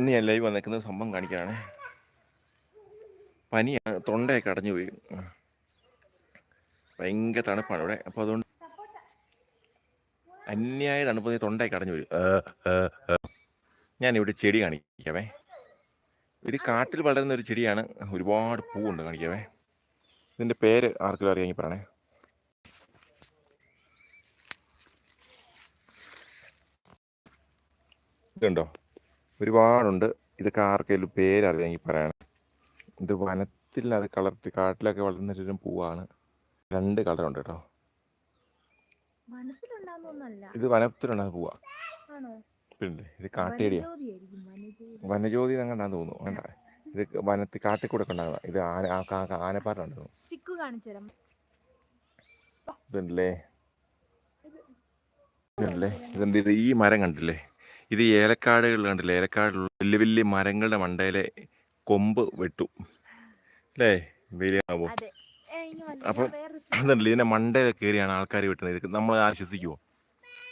ഇന്ന് ഞാൻ ലൈവ് വന്നേക്കുന്നത് സംഭവം കാണിക്കാനാണ്. പനി തൊണ്ടയൊക്കെ അടഞ്ഞു പോയി. ഭയങ്കര തണുപ്പാണ് ഇവിടെ. അപ്പോൾ അതുകൊണ്ട് അന്യായ തണുപ്പ് തൊണ്ടയൊക്കെ അടഞ്ഞു പോയി. ഞാനിവിടെ ചെടി കാണിക്കാവേ. ഇത് കാട്ടിൽ വളരുന്ന ഒരു ചെടിയാണ്. ഒരുപാട് പൂവുണ്ട് കാണിക്കാവേ. ഇതിന്റെ പേര് ആർക്കെങ്കിലും അറിയാമെങ്കിൽ പറയണേ. ഇതുണ്ടോ? ഒരുപാടുണ്ട്. ഇതൊക്കെ ആർക്കെങ്കിലും പേരറിയാമെങ്കിൽ പറയണം. ഇത് വനത്തിൽ അത് കളർത്തി കാട്ടിലൊക്കെ വളർന്നിട്ടൊരു പൂവാണ്. രണ്ട് കളറുണ്ട് കേട്ടോ. ഇത് വനത്തിലുണ്ടാകുന്ന പൂവാ. പിന്നെ ഇത് കാട്ടേടിയാ വനജ്യോതി. അങ്ങനെ തോന്നുന്നു. വേണ്ട. ഇത് വനത്തിൽ കാട്ടിൽ കൂടെ ഒക്കെ ഉണ്ടാകുന്ന ഇത് ആന ആ കാ- കാ- ആനപ്പാറയുണ്ട് തോന്നുന്നു ചിക്കു കാണിച്ചുതരാം. ഇതുണ്ടല്ലേ? ഇതുണ്ടല്ലേ? ഇതെന്ത് ഇത്? ഈ മരം കണ്ടില്ലേ? ഇത് ഏലക്കാടുകളിൽ കണ്ടില്ല? ഏലക്കാടുള്ള വലിയ വലിയ മരങ്ങളുടെ മണ്ടയിലെ കൊമ്പ് വെട്ടു. അല്ലേ? വലിയ അപ്പൊ അതുണ്ടല്ലോ ഇതിന്റെ ഇതിന്റെ മണ്ടയിൽ കയറിയാണ് ആൾക്കാർ വെട്ടുന്നത്. ഇത് നമ്മൾ ആശ്വസിക്കുമോ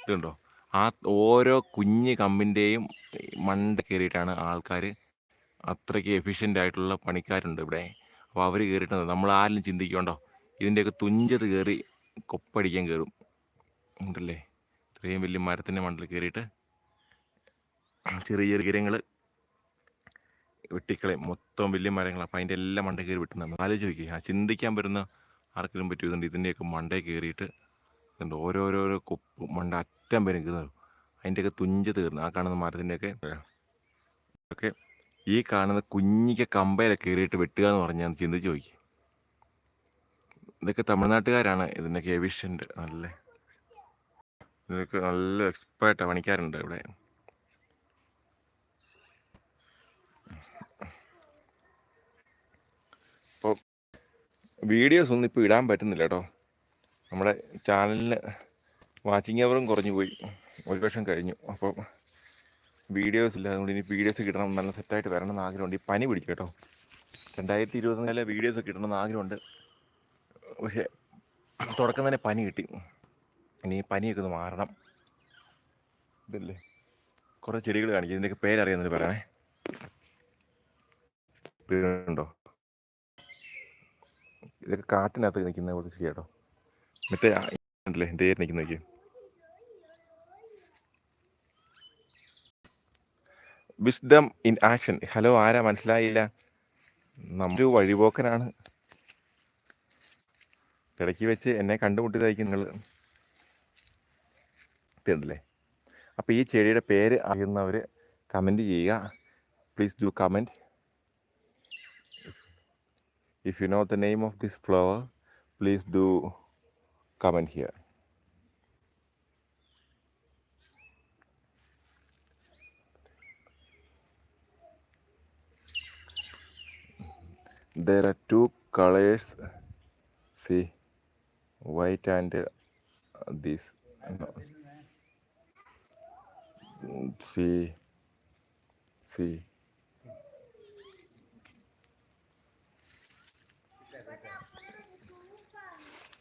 ഇതുണ്ടോ? ആ ഓരോ കുഞ്ഞു കമ്പിന്റെയും മണ്ട കയറിയിട്ടാണ് ആൾക്കാർ അത്രയ്ക്ക് എഫിഷ്യന്റ് ആയിട്ടുള്ള പണിക്കാരുണ്ട് ഇവിടെ. അപ്പോൾ അവർ കയറിയിട്ടുണ്ട്. നമ്മൾ ആരും ചിന്തിക്കണ്ടോ? ഇതിന്റെയൊക്കെ തുഞ്ചത് കയറി കൊപ്പടിക്കാൻ കയറും. ഉണ്ടല്ലേ? ഇത്രയും വലിയ മരത്തിന്റെ മണ്ടയിൽ കയറിയിട്ട് ചെറിയ ചെറിയ വെട്ടിക്കളയും. മൊത്തം വലിയ മരങ്ങളാണ് അപ്പോൾ അതിന്റെ എല്ലാം മണ്ട കയറി വെട്ടുന്നതാണ് ആലോചിക്കുക ആ ചിന്തിക്കാൻ പറ്റുന്ന ആർക്കെങ്കിലും പറ്റുന്നുണ്ട് ഇതിന്റെയൊക്കെ മണ്ടയിൽ കയറിയിട്ട് ഇതുണ്ട്. ഓരോരോരോ കൊപ്പ് മണ്ട അറ്റം വരും കയറുന്നത് അതിന്റെയൊക്കെ തുഞ്ച് തീർന്നു ആ കാണുന്ന മരത്തിന്റെയൊക്കെ ഒക്കെ ഈ കാണുന്ന കുഞ്ഞിക്ക് കമ്പയിലെ കയറിയിട്ട് വെട്ടുക എന്ന് പറഞ്ഞാൽ ചിന്തിച്ച് നോക്കി. ഇതൊക്കെ തമിഴ്നാട്ടുകാരാണ്. ഇതിന്റെയൊക്കെ എവിഷ്യന്റ് നല്ല ഇതൊക്കെ നല്ല എക്സ്പേർട്ടാണ് പണിക്കാരുണ്ട് ഇവിടെ. വീഡിയോസ് ഒന്നും ഇപ്പോൾ ഇടാൻ പറ്റുന്നില്ല കേട്ടോ. നമ്മുടെ ചാനലിന് വാച്ചിങ് അവറും കുറഞ്ഞു പോയി. ഒരു വർഷം കഴിഞ്ഞു. അപ്പം വീഡിയോസ് ഇല്ല. അതുകൊണ്ട് ഇനി വീഡിയോസ് കിട്ടണം. നല്ല സെറ്റായിട്ട് വരണം എന്ന് ആഗ്രഹമുണ്ട്. ഈ പനി പിടിക്കും കേട്ടോ. രണ്ടായിരത്തി ഇരുപത്തിനാലിലെ വീഡിയോസ് കിട്ടണം എന്ന് ആഗ്രഹമുണ്ട്. പക്ഷേ തുടക്കം തന്നെ പനി കിട്ടി. ഇനി പനിയൊക്കെ ഒന്ന് മാറണം. ഇതല്ലേ? കുറേ ചെടികൾ കാണിക്കും. ഇതിന്റെയൊക്കെ പേരറിയാമെന്ന് പറയണേ. ഇതുണ്ടോ ഇതൊക്കെ കാട്ടിനകത്ത് നിൽക്കുന്ന പോലെ ശരിയാട്ടോ മറ്റേ ഉണ്ടല്ലേ എന്റെ നിൽക്കുന്ന നോക്കി വിസ്ഡം ഇൻ ആക്ഷൻ ഹലോ ആരാ? മനസ്സിലായില്ല. നമ്മൊരു വഴിപോക്കനാണ്. ഇടയ്ക്ക് വെച്ച് എന്നെ കണ്ടുമുട്ടിയതായിരിക്കും നിങ്ങൾ ഇതുണ്ടല്ലേ? അപ്പോൾ ഈ ചെടിയുടെ പേര് അറിയുന്നവർ കമന്റ് ചെയ്യുക. Please do comment If you know the name of this flower, please do comment here. There are two colors, see, white and uh, this. No. See, see.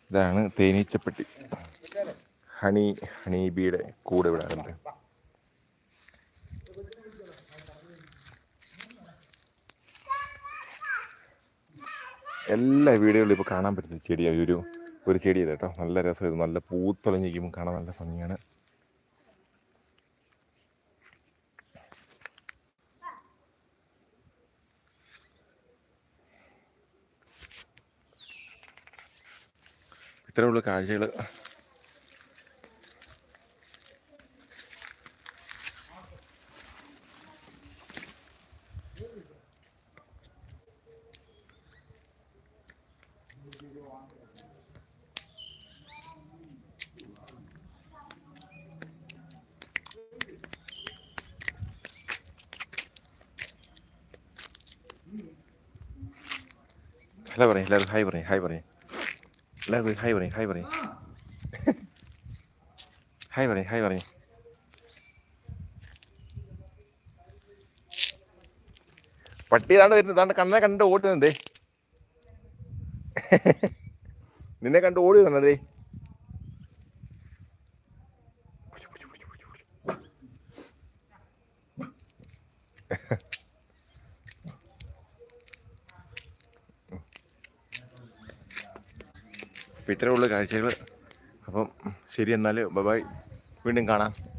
ഇതാണ് തേനീച്ചപ്പെട്ടി. ഹണി ഹണി ബീയുടെ കൂടെ ഇവിടെ ഉണ്ട് എല്ലാ വീടുകളിലും ഇപ്പോൾ കാണാൻ പറ്റുന്ന ചെടിയാണ് ഒരു ഒരു ചെടി ഇത് കേട്ടോ. നല്ല രസം നല്ല പൂത്തൊളഞ്ഞിരിക്കുമ്പോൾ കാണാൻ നല്ല ഭംഗിയാണ്. ഇത്രയുള്ള കാഴ്ചകൾ ഹലോ പറയും ഹായ് പറയും ഹായ് പറയും. എല്ലാവരും ഹായ് വരുന്നത് ഇതാണ്ട് കണ്ണെ കണ്ടിട്ട് ഓടുന്നതേ നിന്നെ കണ്ട് ഓടി വന്നതേ അപ്പം ഇത്രയുള്ള കാഴ്ചകൾ അപ്പം ശരി എന്നാൽ ബൈ. വീണ്ടും കാണാം.